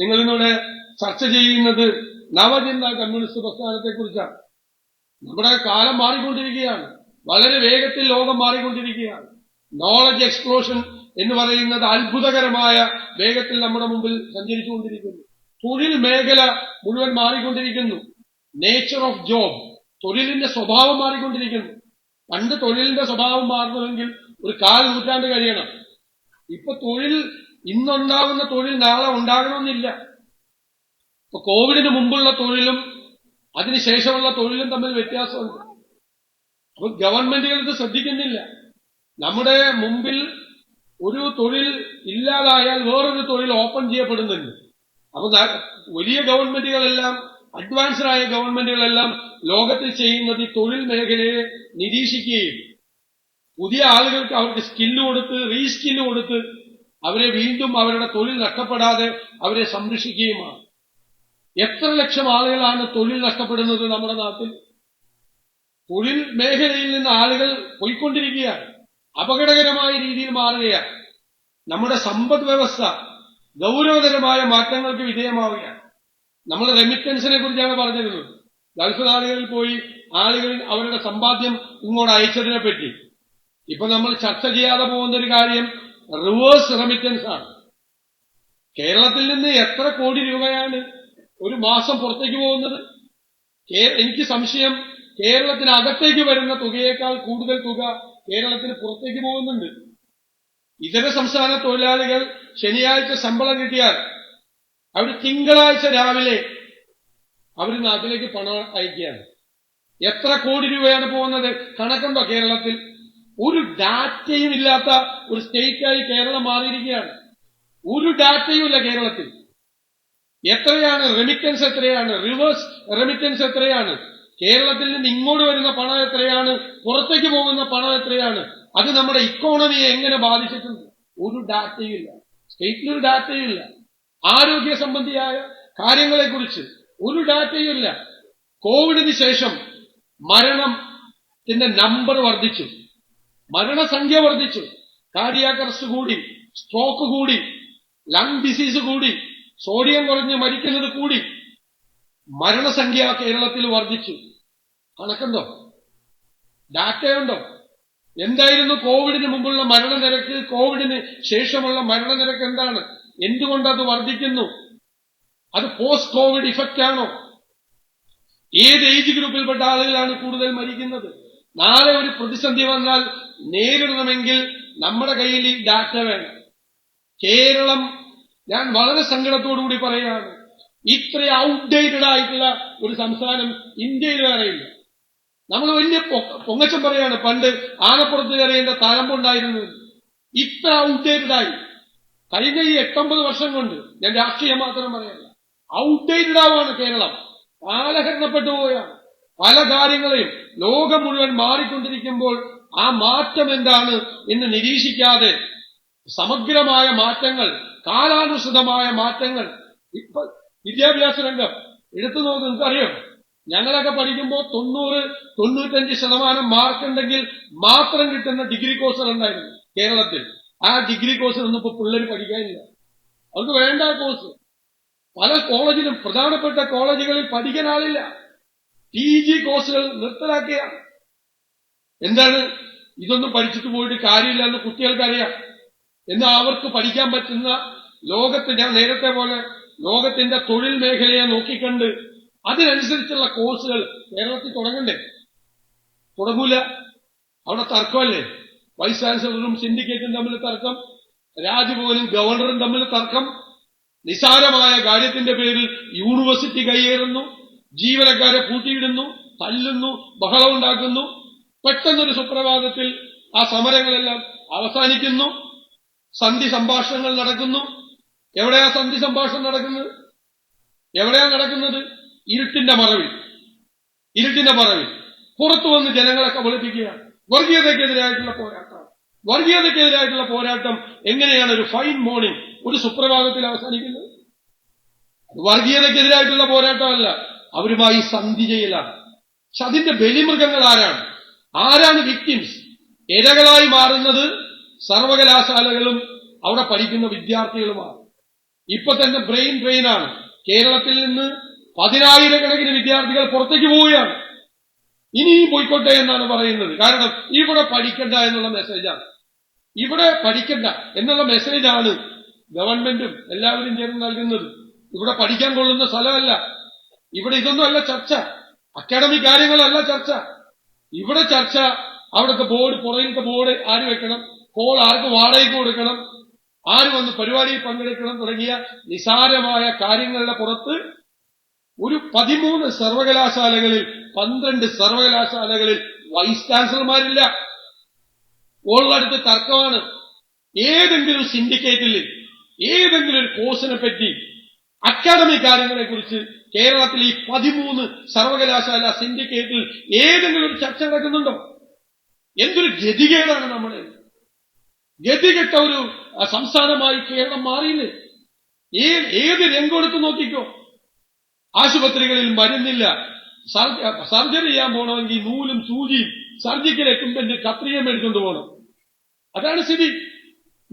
ഇന്നിവിടെ ചർച്ച ചെയ്യുന്നത് നവചിന്ത കമ്മ്യൂണിസ്റ്റ് പ്രസ്ഥാനത്തെ കുറിച്ചാണ് നമ്മുടെ കാലം മാറിക്കൊണ്ടിരിക്കുകയാണ്. വളരെ വേഗത്തിൽ ലോകം മാറിക്കൊണ്ടിരിക്കുകയാണ്. നോളജ് എക്സ്പ്ലോഷൻ എന്ന് പറയുന്നത് അത്ഭുതകരമായ വേഗത്തിൽ നമ്മുടെ മുമ്പിൽ സഞ്ചരിച്ചുകൊണ്ടിരിക്കുന്നു. തൊഴിൽ മേഖല മുഴുവൻ മാറിക്കൊണ്ടിരിക്കുന്നു. നേച്ചർ ഓഫ് ജോബ് തൊഴിലിന്റെ സ്വഭാവം മാറിക്കൊണ്ടിരിക്കുന്നു. പണ്ട് തൊഴിലിന്റെ സ്വഭാവം മാറണമെങ്കിൽ ഒരു കാൽ നൂറ്റാണ്ട് കഴിയണം. ഇപ്പൊ തൊഴിൽ ഇന്നുണ്ടാകുന്ന തൊഴിൽ നാളെ ഉണ്ടാകണമെന്നില്ല. ഇപ്പൊ കോവിഡിന് മുമ്പുള്ള തൊഴിലും അതിനുശേഷമുള്ള തൊഴിലും തമ്മിൽ വ്യത്യാസമുണ്ട്. അപ്പൊ ഗവൺമെന്റുകൾ ഇത് ശ്രദ്ധിക്കുന്നില്ല. നമ്മുടെ മുമ്പിൽ ഒരു തൊഴിൽ ഇല്ലാതായാൽ വേറൊരു തൊഴിൽ ഓപ്പൺ ചെയ്യപ്പെടുന്നുണ്ട് അപ്പൊ വലിയ ഗവൺമെന്റുകളെല്ലാം അഡ്വാൻസ്ഡ് ആയ ഗവൺമെന്റുകളെല്ലാം ലോകത്തിൽ ചെയ്യുന്നത് ഈ തൊഴിൽ മേഖലയെ നിരീക്ഷിക്കുകയും പുതിയ ആളുകൾക്ക് അവർക്ക് സ്കില്ല് കൊടുത്ത് റീസ്കില്ല് കൊടുത്ത് അവരെ വീണ്ടും അവരുടെ തൊഴിൽ നഷ്ടപ്പെടാതെ അവരെ സംരക്ഷിക്കുകയുമാണ്. എത്ര ലക്ഷം ആളുകളാണ് തൊഴിൽ നഷ്ടപ്പെടുന്നത് നമ്മുടെ നാട്ടിൽ? തൊഴിൽ മേഖലയിൽ നിന്ന് ആളുകൾ പോയിക്കൊണ്ടിരിക്കുകയാണ്. അപകടകരമായ രീതിയിൽ മാറുകയാണ്. നമ്മുടെ സമ്പദ് വ്യവസ്ഥ ഗൗരവതരമായ മാറ്റങ്ങൾക്ക് വിധേയമാവുകയാണ്. നമ്മൾ റെമിറ്റൻസിനെ കുറിച്ചാണ് പറഞ്ഞിരുന്നത് ഗൾഫ് നാടുകളിൽ പോയി ആളുകൾ അവരുടെ സമ്പാദ്യം ഇങ്ങോട്ട് അയച്ചതിനെ പറ്റി ഇപ്പൊ നമ്മൾ ചർച്ച ചെയ്യാതെ പോകുന്ന ഒരു കാര്യം റിവേഴ്സ് റെമിറ്റൻസ് ആണ്. കേരളത്തിൽ നിന്ന് എത്ര കോടി രൂപയാണ് ഒരു മാസം പുറത്തേക്ക് പോകുന്നത്? എനിക്ക് സംശയം കേരളത്തിനകത്തേക്ക് വരുന്ന തുകയേക്കാൾ കൂടുതൽ തുക കേരളത്തിന് പുറത്തേക്ക് പോകുന്നുണ്ട്. ഇതര സംസ്ഥാന തൊഴിലാളികൾ ശനിയാഴ്ച ശമ്പളം കിട്ടിയാൽ അവർ തിങ്കളാഴ്ച രാവിലെ അവർ നാട്ടിലേക്ക് പണം അയക്കുകയാണ്. എത്ര കോടി രൂപയാണ് പോകുന്നത്? കണക്കുണ്ടോ കേരളത്തിൽ? ഒരു ഡാറ്റയും ഇല്ലാത്ത ഒരു സ്റ്റേറ്റായി കേരളം മാറിയിരിക്കുകയാണ്. ഒരു ഡാറ്റയും ഇല്ല കേരളത്തിൽ. എത്രയാണ് റെമിറ്റൻസ് എത്രയാണ്? റിവേഴ്സ് റെമിറ്റൻസ് എത്രയാണ്? കേരളത്തിൽ നിന്ന് ഇങ്ങോട്ട് വരുന്ന പണം എത്രയാണ്? പുറത്തേക്ക് പോകുന്ന പണം എത്രയാണ്? അത് നമ്മുടെ ഇക്കോണമിയെ എങ്ങനെ ബാധിച്ചിട്ടുണ്ട്? ഒരു ഡാറ്റയും ഇല്ല. സ്റ്റേറ്റിൽ ഒരു ഡാറ്റയും ഇല്ല. ആരോഗ്യ സംബന്ധിയായ കാര്യങ്ങളെക്കുറിച്ച് ഒരു ഡാറ്റയും ഇല്ല. കോവിഡിന് ശേഷം മരണത്തിന്റെ നമ്പർ വർദ്ധിച്ചു. മരണസംഖ്യ വർദ്ധിച്ചു. കാർഡിയാക് കൂടി സ്ട്രോക്ക് കൂടി ലങ് ഡിസീസ് കൂടി സോഡിയം കുറഞ്ഞ് മരിക്കുന്നത് കൂടി മരണസംഖ്യ കേരളത്തിൽ വർദ്ധിച്ചു. കണക്കുണ്ടോ? ഡാറ്റയുണ്ടോ? എന്തായിരുന്നു കോവിഡിന് മുമ്പുള്ള മരണനിരക്ക്? കോവിഡിന് ശേഷമുള്ള മരണനിരക്ക് എന്താണ്? എന്തുകൊണ്ട് അത് വർദ്ധിക്കുന്നു? അത് പോസ്റ്റ് കോവിഡ് ഇഫക്റ്റ് ആണോ? ഏത് ഏജ് ഗ്രൂപ്പിൽപ്പെട്ട ആളുകളാണ് കൂടുതൽ മരിക്കുന്നത്? നാളെ ഒരു പ്രതിസന്ധി വന്നാൽ നേരിടണമെങ്കിൽ നമ്മുടെ കയ്യിൽ ഈ ഡാറ്റ വേണം. കേരളം ഞാൻ വളരെ സങ്കടത്തോടുകൂടി പറയുകയാണ് ഇത്ര ഔട്ട്ഡേറ്റഡ് ആയിട്ടുള്ള ഒരു സംസ്ഥാനം ഇന്ത്യയിൽ വേറെയില്ല നമ്മൾ വലിയ പൊങ്ങച്ചം പറയാണ് പണ്ട് ആനപ്പുറത്ത് കയറിയതിന്റെ താരമ്പുണ്ടായിരുന്നു ഇത്ര ഔട്ട്ഡേറ്റഡ് ആയി. കഴിഞ്ഞ ഈ എട്ടൊമ്പത് വർഷം കൊണ്ട് ഞാൻ രാഷ്ട്രീയം മാത്രം പറയല്ല. ഔട്ട്ഡേറ്റഡ് ആവാണ് കേരളം. കാലഹരണപ്പെട്ടു പോവുകയാണ്. പല കാര്യങ്ങളെയും ലോകം മുഴുവൻ മാറിക്കൊണ്ടിരിക്കുമ്പോൾ ആ മാറ്റം എന്താണ് എന്ന് നിരീക്ഷിക്കാതെ സമഗ്രമായ മാറ്റങ്ങൾ കാലാനുസൃതമായ മാറ്റങ്ങൾ. ഇപ്പൊ വിദ്യാഭ്യാസ രംഗം എടുത്തു നോക്ക് നിങ്ങൾക്കറിയാം. ഞങ്ങളൊക്കെ പഠിക്കുമ്പോൾ തൊണ്ണൂറ് തൊണ്ണൂറ്റഞ്ച് ശതമാനം മാർക്ക് ഉണ്ടെങ്കിൽ മാത്രം കിട്ടുന്ന ഡിഗ്രി കോഴ്സുകൾ ഉണ്ടായിരുന്നു കേരളത്തിൽ. ആ ഡിഗ്രി കോഴ്സിലൊന്നും ഇപ്പൊ പിള്ളേർ പഠിക്കാനില്ല. അവർക്ക് വേണ്ട കോഴ്സ് പല കോളേജിലും പ്രധാനപ്പെട്ട കോളേജുകളിൽ പഠിക്കാൻ ആളില്ല. പി ജി കോഴ്സുകൾ നിർത്തലാക്കുകയാണ് എന്താണ്? ഇതൊന്നും പഠിച്ചിട്ട് പോയിട്ട് കാര്യമില്ല എന്ന് കുട്ടികൾക്കറിയാം എന്നാൽ അവർക്ക് പഠിക്കാൻ പറ്റുന്ന ലോകത്ത് ഞാൻ നേരത്തെ പോലെ ലോകത്തിന്റെ തൊഴിൽ മേഖലയെ നോക്കിക്കണ്ട് അതിനനുസരിച്ചുള്ള കോഴ്സുകൾ കേരളത്തിൽ തുടങ്ങണ്ടേ? തുടങ്ങൂല. അവിടെ തർക്കമല്ലേ? വൈസ് ചാൻസലറും സിൻഡിക്കേറ്റും തമ്മിൽ തർക്കം രാജ്ഭവനും ഗവർണറും തമ്മിൽ തർക്കം നിസാരമായ കാര്യത്തിന്റെ പേരിൽ യൂണിവേഴ്സിറ്റി കൈയേറുന്നു. ജീവനക്കാരെ കൂട്ടിയിടുന്നു തല്ലുന്നു ബഹളം ഉണ്ടാക്കുന്നു പെട്ടെന്നൊരു സുപ്രഭാതത്തിൽ ആ സമരങ്ങളെല്ലാം അവസാനിക്കുന്നു. സന്ധി സംഭാഷണങ്ങൾ നടക്കുന്നു. എവിടെയാ സന്ധി സംഭാഷണം നടക്കുന്നത്? എവിടെയാ നടക്കുന്നത്? ഇരുട്ടിന്റെ മറവിൽ. ഇരുട്ടിന്റെ മറവിൽ. പുറത്തു വന്ന് ജനങ്ങളെ കബളിപ്പിക്കുക. വർഗീയതയ്ക്കെതിരായിട്ടുള്ള പോരാട്ടം. വർഗീയതയ്ക്കെതിരായിട്ടുള്ള പോരാട്ടം എങ്ങനെയാണ് ഒരു ഫൈൻ മോർണിംഗ് ഒരു സുപ്രഭാതത്തിൽ അവസാനിക്കുന്നത്? വർഗീയതയ്ക്കെതിരായിട്ടുള്ള പോരാട്ടമല്ല. അവരുമായി സന്ധി ചെയ്യലാണ്. പക്ഷെ അതിന്റെ ബലിമൃഗങ്ങൾ ആരാണ്? ആരാണ് വിക്ടിംസ് ഇരകളായി മാറുന്നത് സർവകലാശാലകളും അവിടെ പഠിക്കുന്ന വിദ്യാർത്ഥികളുമാണ്. ഇപ്പൊ തന്നെ ബ്രെയിൻ ഡ്രെയിനാണ് കേരളത്തിൽ നിന്ന് പതിനായിരക്കണക്കിന് വിദ്യാർത്ഥികൾ പുറത്തേക്ക് പോവുകയാണ്. ഇനിയും പോയിക്കോട്ടെ എന്നാണ് പറയുന്നത്. കാരണം ഇവിടെ പഠിക്കണ്ട എന്നുള്ള മെസ്സേജാണ് ഇവിടെ പഠിക്കണ്ട എന്നുള്ള മെസ്സേജാണ് ഗവൺമെന്റും എല്ലാവരും ചേർന്ന് നൽകുന്നത്. ഇവിടെ പഠിക്കാൻ കൊള്ളുന്ന സ്ഥലമല്ല. ഇവിടെ ഇതൊന്നും അല്ല ചർച്ച. അക്കാഡമിക് കാര്യങ്ങളല്ല ചർച്ച. ഇവിടെ ചർച്ച. അവിടുത്തെ ബോർഡ് പുറകിലത്തെ ബോർഡ് ആര് വെക്കണം? ഹോൾ ആർക്ക് വാടകയ്ക്ക് കൊടുക്കണം? ആര് വന്ന് പരിപാടിയിൽ പങ്കെടുക്കണം തുടങ്ങിയ നിസാരമായ കാര്യങ്ങളുടെ പുറത്ത് ഒരു പതിമൂന്ന് സർവകലാശാലകളിൽ പന്ത്രണ്ട് സർവകലാശാലകളിൽ വൈസ് ചാൻസലർമാരില്ല. ഉള്ളടുത്ത് തർക്കമാണ്. ഏതെങ്കിലും സിൻഡിക്കേറ്റിൽ ഏതെങ്കിലും ഒരു കോഴ്സിനെ പറ്റി അക്കാഡമിക് കാര്യങ്ങളെ കുറിച്ച് കേരളത്തിൽ ഈ പതിമൂന്ന് സർവകലാശാല സിൻഡിക്കേറ്റിൽ ഏതെങ്കിലും ഒരു ചർച്ച നടക്കുന്നുണ്ടോ? എന്തൊരു ഗതികേടാണ് നമ്മുടെ ഗതികെട്ട ഒരു സംസ്ഥാനമായി കേരളം മാറിയില്ലേ? ഏ- ഏത് രംഗമെടുത്ത് നോക്കിക്കോ? ആശുപത്രികളിൽ മരുന്നില്ല. സർജറി ചെയ്യാൻ പോകണമെങ്കിൽ നൂലും സൂചിയും സർജിക്കൽ എക്യുപ്മെന്റ് കത്രിയും എടുത്തുകൊണ്ട് പോകണം അതാണ് സ്ഥിതി.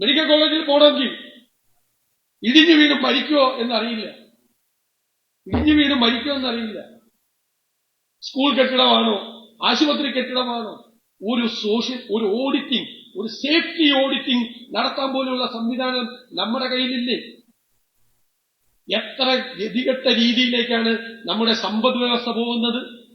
മെഡിക്കൽ കോളേജിൽ പോകണമെങ്കിൽ ഇടിഞ്ഞു വീണ് മരിക്കുമോ എന്നറിയില്ല. ഇടിഞ്ഞു വീണ് മരിക്കുമോ എന്നറിയില്ല. സ്കൂൾ കെട്ടിടമാണോ? ആശുപത്രി കെട്ടിടമാണോ? ഒരു സോഷ്യൽ ഒരു ഓഡിറ്റിംഗ് ഒരു സേഫ്റ്റി ഓഡിറ്റിംഗ് നടത്താൻ പോലുള്ള സംവിധാനം നമ്മുടെ കയ്യിലില്ലേ? എത്ര ഗതികെട്ട രീതിയിലേക്കാണ് നമ്മുടെ സമ്പദ് വ്യവസ്ഥ പോകുന്നത്?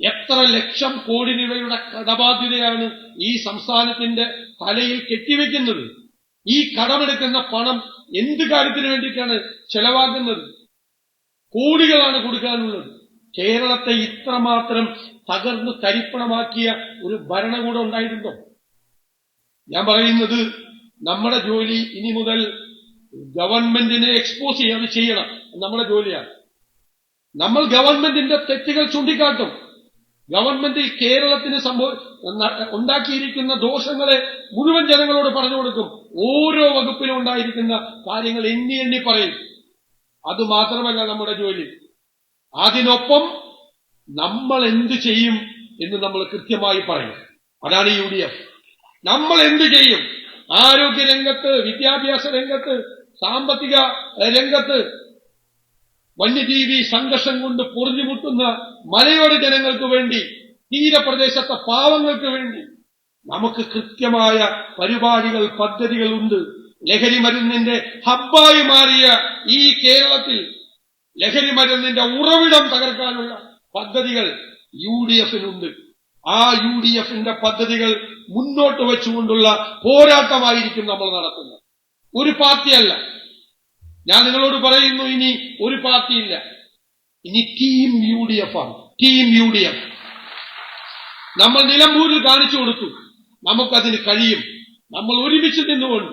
എത്ര ലക്ഷം കോടി രൂപയുടെ കടബാധ്യതയാണ് ഈ സംസ്ഥാനത്തിന്റെ തലയിൽ കെട്ടിവെക്കുന്നത്? ഈ കടമെടുക്കുന്ന പണം എന്ത് കാര്യത്തിന് വേണ്ടിയിട്ടാണ് ചെലവാക്കുന്നത്? കോടികളാണ് കൊടുക്കാനുള്ളത്. കേരളത്തെ ഇത്രമാത്രം തകർന്ന് തരിപ്പണമാക്കിയ ഒരു ഭരണകൂടം ഉണ്ടായിട്ടുണ്ടോ? ഞാൻ പറയുന്നത് നമ്മുടെ ജോലി ഇനി മുതൽ ഗവൺമെന്റിനെ എക്സ്പോസ് ചെയ്യാതെ ചെയ്യണം നമ്മുടെ ജോലിയാണ്. നമ്മൾ ഗവൺമെന്റിന്റെ തെറ്റുകൾ ചൂണ്ടിക്കാട്ടും. ഗവൺമെന്റ് കേരളത്തിന് സംഭവ ഉണ്ടാക്കിയിരിക്കുന്ന ദോഷങ്ങളെ മുഴുവൻ ജനങ്ങളോട് പറഞ്ഞു കൊടുക്കും. ഓരോ വകുപ്പിലും ഉണ്ടായിരിക്കുന്ന കാര്യങ്ങൾ എണ്ണി എണ്ണി പറയും. അത് മാത്രമല്ല നമ്മുടെ ജോലി. അതിനൊപ്പം നമ്മൾ എന്ത് ചെയ്യും എന്ന് നമ്മൾ കൃത്യമായി പറയും. അതാണ് യു ഡി എഫ് നമ്മൾ എന്ത് ചെയ്യും? ആരോഗ്യ രംഗത്ത് വിദ്യാഭ്യാസ രംഗത്ത് സാമ്പത്തിക രംഗത്ത് വന്യജീവി സംഘർഷം കൊണ്ട് പൊറിഞ്ഞുമുട്ടുന്ന മലയോര ജനങ്ങൾക്ക് വേണ്ടി തീരപ്രദേശത്തെ പാവങ്ങൾക്ക് വേണ്ടി നമുക്ക് കൃത്യമായ പരിപാടികൾ പദ്ധതികളുണ്ട് ലഹരി മരുന്നിന്റെ ഹബ്ബായി മാറിയ ഈ കേരളത്തിൽ ലഹരി മരുന്നിന്റെ ഉറവിടം തകർക്കാനുള്ള പദ്ധതികൾ യു ഡി എഫിനുണ്ട് ആ യു ഡി എഫിന്റെ പദ്ധതികൾ മുന്നോട്ട് വെച്ചുകൊണ്ടുള്ള പോരാട്ടമായിരിക്കും നമ്മൾ നടത്തുന്നത്. ഒരു പാർട്ടിയല്ല ഞാൻ നിങ്ങളോട് പറയുന്നു ഇനി ഒരു പാർട്ടിയില്ല ഇനി ടീം യു ഡി എഫ് ആണ്. ടീം യു ഡി എഫ് നമ്മൾ നിലമ്പൂരിൽ കാണിച്ചു കൊടുത്തു. നമുക്കതിന് കഴിയും. നമ്മൾ ഒരുമിച്ച് നിന്നുകൊണ്ട്.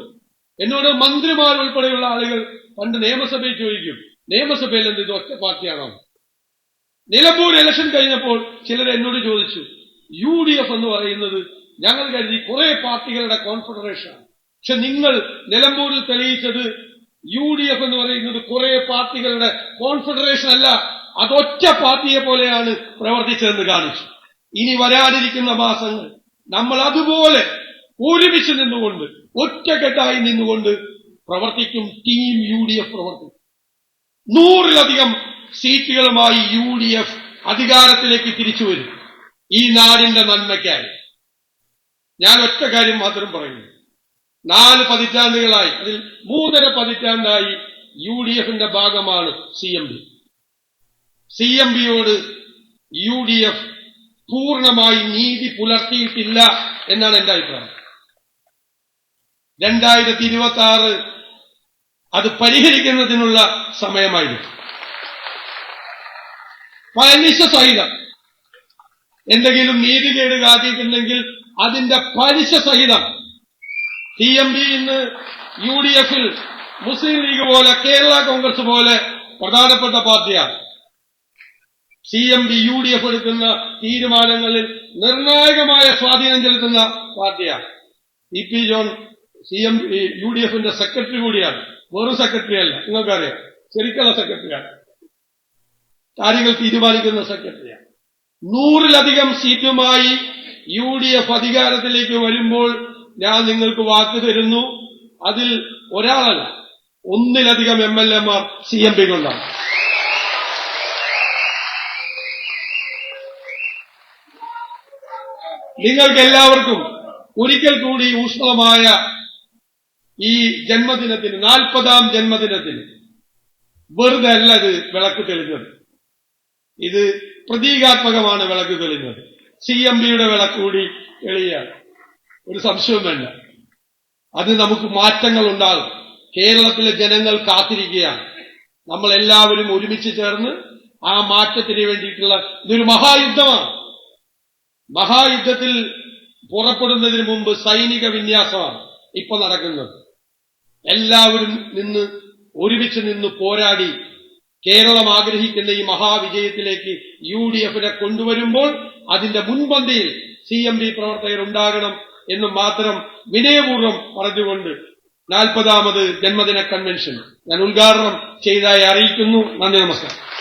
എന്നോട് മന്ത്രിമാർ ഉൾപ്പെടെയുള്ള ആളുകൾ പണ്ട് നിയമസഭയിൽ ചോദിക്കും നിയമസഭയിൽ എന്ത് ഒറ്റ പാർട്ടിയാണോ? നിലമ്പൂർ ഇലക്ഷൻ കഴിഞ്ഞപ്പോൾ ചിലർ എന്നോട് ചോദിച്ചു യു ഡി എഫ് എന്ന് പറയുന്നത് ഞങ്ങൾ കരുതി കുറെ പാർട്ടികളുടെ കോൺഫെഡറേഷൻ പക്ഷെ നിങ്ങൾ നിലമ്പൂരിൽ തെളിയിച്ചത് യു ഡി എഫ് എന്ന് പറയുന്നത് കുറെ പാർട്ടികളുടെ കോൺഫെഡറേഷൻ അല്ല. അതൊറ്റ പാർട്ടിയെ പോലെയാണ് പ്രവർത്തിച്ചതെന്ന് കാണിച്ചു. ഇനി വരാനിരിക്കുന്ന മാസങ്ങൾ നമ്മൾ അതുപോലെ ഒരുമിച്ച് നിന്നുകൊണ്ട് ഒറ്റക്കെട്ടായി നിന്നുകൊണ്ട് പ്രവർത്തിക്കും ടീം യു ഡി എഫ് പ്രവർത്തിക്കും നൂറിലധികം സീറ്റുകളുമായി യു ഡി എഫ് അധികാരത്തിലേക്ക് തിരിച്ചു വരും. ഈ നാടിന്റെ നന്മയ്ക്കായി. ഞാൻ ഒറ്റ കാര്യം മാത്രം പറയുന്നു. നാല് പതിറ്റാണ്ടുകളായി അതിൽ മൂന്നര പതിറ്റാണ്ടായി യു ഡി എഫിന്റെ ഭാഗമാണ് C M P. C M ബിയോട് U D F പൂർണമായി നീതി പുലർത്തിയിട്ടില്ല എന്നാണ് എന്റെ അഭിപ്രായം. രണ്ടായിരത്തി ഇരുപത്തി ആറ് അത് പരിഹരിക്കുന്നതിനുള്ള സമയമായിരുന്നു. പലിശ സഹിതം എന്തെങ്കിലും നീതികേട് കാട്ടിയിട്ടുണ്ടെങ്കിൽ അതിന്റെ പലിശ സഹിതം സി എം പി ഇന്ന് യു ഡി എഫിൽ മുസ്ലിം ലീഗ് പോലെ കേരള കോൺഗ്രസ് പോലെ പ്രധാനപ്പെട്ട പാർട്ടിയാണ്. C M P U D F എടുക്കുന്ന തീരുമാനങ്ങളിൽ നിർണായകമായ സ്വാധീനം ചെലുത്തുന്ന പാർട്ടിയാണ്. E P John C M P U D എഫിന്റെ സെക്രട്ടറി കൂടിയാണ്. വെറും സെക്രട്ടറി അല്ല നിങ്ങൾക്കറിയാം. ശരിക്കുള്ള സെക്രട്ടറിയാണ്. കാര്യങ്ങൾ തീരുമാനിക്കുന്ന സെക്രട്ടറിയാണ്. നൂറിലധികം സീറ്റുമായി യു ഡി എഫ് അധികാരത്തിലേക്ക് വരുമ്പോൾ ഞാൻ നിങ്ങൾക്ക് വാക്ക് തരുന്നു. അതിൽ ഒരാളല്ല ഒന്നിലധികം എം എൽ എമാർ സി എം പി കൊണ്ടാണ്. നിങ്ങൾക്ക് എല്ലാവർക്കും ഒരിക്കൽ കൂടി ഊഷ്മളമായ ഈ ജന്മദിനത്തിന് നാൽപ്പതാം ജന്മദിനത്തിന് വെറുതെ അല്ല ഇത് വിളക്ക് തെളിഞ്ഞത്. ഇത് പ്രതീകാത്മകമാണ് വിളക്ക് തെളിഞ്ഞത്. സി എം പിയുടെ വിളക്ക് കൂടി ഒരു സംശയവും വേണ്ട അത് നമുക്ക് മാറ്റങ്ങൾ ഉണ്ടാകും കേരളത്തിലെ ജനങ്ങൾ കാത്തിരിക്കുകയാണ്. നമ്മൾ എല്ലാവരും ഒരുമിച്ച് ചേർന്ന് ആ മാറ്റത്തിന് വേണ്ടിയിട്ടുള്ള ഇതൊരു മഹായുദ്ധമാണ്. മഹായുദ്ധത്തിൽ പുറപ്പെടുന്നതിന് മുമ്പ് സൈനിക വിന്യാസമാണ് ഇപ്പൊ നടക്കുന്നത്. എല്ലാവരും നിന്ന് ഒരുമിച്ച് നിന്ന് പോരാടി കേരളം ആഗ്രഹിക്കുന്ന ഈ മഹാവിജയത്തിലേക്ക് യു ഡി എഫിനെ കൊണ്ടുവരുമ്പോൾ അതിന്റെ മുൻപന്തിയിൽ സി എം ഡി പ്രവർത്തകർ ഉണ്ടാകണം എന്ന് മാത്രം വിനയപൂർവം പറഞ്ഞുകൊണ്ട് നാൽപ്പതാമത് ജന്മദിന കൺവെൻഷൻ ഞാൻ ഉദ്ഘാടനം ചെയ്തതായി അറിയിക്കുന്നു. നന്ദി നമസ്കാരം.